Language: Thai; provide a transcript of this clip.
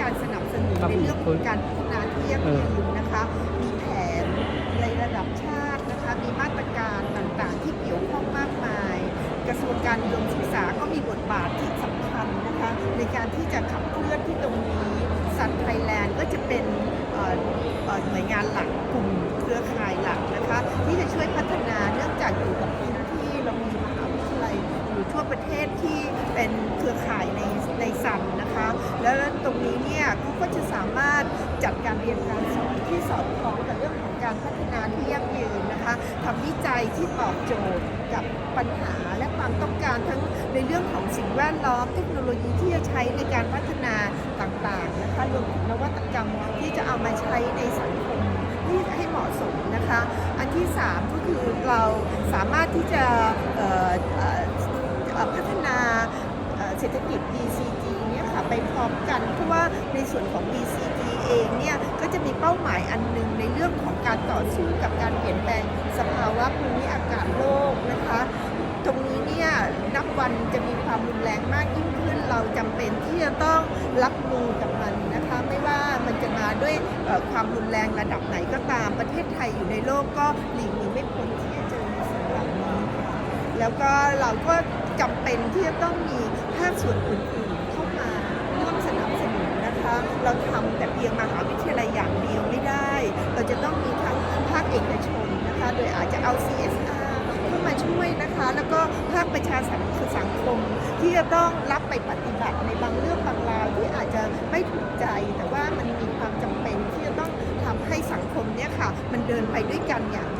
การสนับสนุนในเรื่องของการพัฒนาที่ยั่งยืนนะคะ มีแผนในระดับชาตินะคะ มีมาตรการต่างๆ ที่เกี่ยวข้องมากมาย กระทรวงการอุดมศึกษาก็มีบทบาทที่สำคัญนะคะ ในการที่จะขับเคลื่อนที่ตรงนี้ สัตว์ไทยแลนด์ก็จะเป็นหน่วยงานหลักกลุ่มเครือข่ายหลักนะคะ ที่จะช่วยพัฒนาเนื่องจากอยู่กับพื้นที่เรามีมหาวิทยาลัยอยู่ทั่วประเทศที่เป็นเครือข่ายใน สันนะคะ แล้วตรงนี้เนี่ยเขาก็จะสามารถจัดการเรียนการสอนที่สอดคล้องกับเรื่องของการพัฒนาที่ยั่งยืนนะคะทำวิจัยที่ตอบโจทย์กับปัญหาและความต้องการทั้งในเรื่องของสิ่งแวดล้อมเทคโนโลยีที่จะใช้ในการพัฒนาต่างๆนะคะรวมถึงนวัตกรรมที่จะเอามาใช้ในสังคมที่ให้เหมาะสมนะคะ อันที่ 3 ก็คือเราสามารถที่จะ กิจ BCG เนี่ยค่ะไปพร้อมกันเพราะว่าในส่วนของ BCG เองเนี่ยก็จะมีเป้าหมายอันหนึงในเรื่องของการต่อสู้กับการเปลี่ยนแปลงสภาวะภูมิอากาศโลกนะคะตรงนี้เนี่ยนับวันจะมีความรุนแรงมากยิ่งขึ้น เราจำเป็นที่จะต้องรับมือกับมันนะคะ ไม่ว่ามันจะมาด้วยความรุนแรงระดับไหนก็ตามประเทศไทยอยู่ในโลกก็หลีกหนีไม่พ้นที่จะเจอในสิ่งเหล่านี้แล้วก็เราก็จำเป็นที่จะต้องมี ภาคส่วนอื่นๆเข้ามาร่วมสนับสนุนนะคะ เราทำแต่เพียงมหาวิทยาลัยอย่างเดียวไม่ได้ เราจะต้องมีทั้งภาคเอกชนนะคะ โดยอาจจะเอา CSR เข้ามาช่วยนะคะ แล้วก็ภาคประชาสังสังคม ที่จะต้องรับไปปฏิบัติในบางเรื่องบางราวที่อาจจะไม่ถูกใจ แต่ว่ามันมีความจำเป็นที่จะต้องทำให้สังคมเนี่ยค่ะ มันเดินไปด้วยกันอย่าง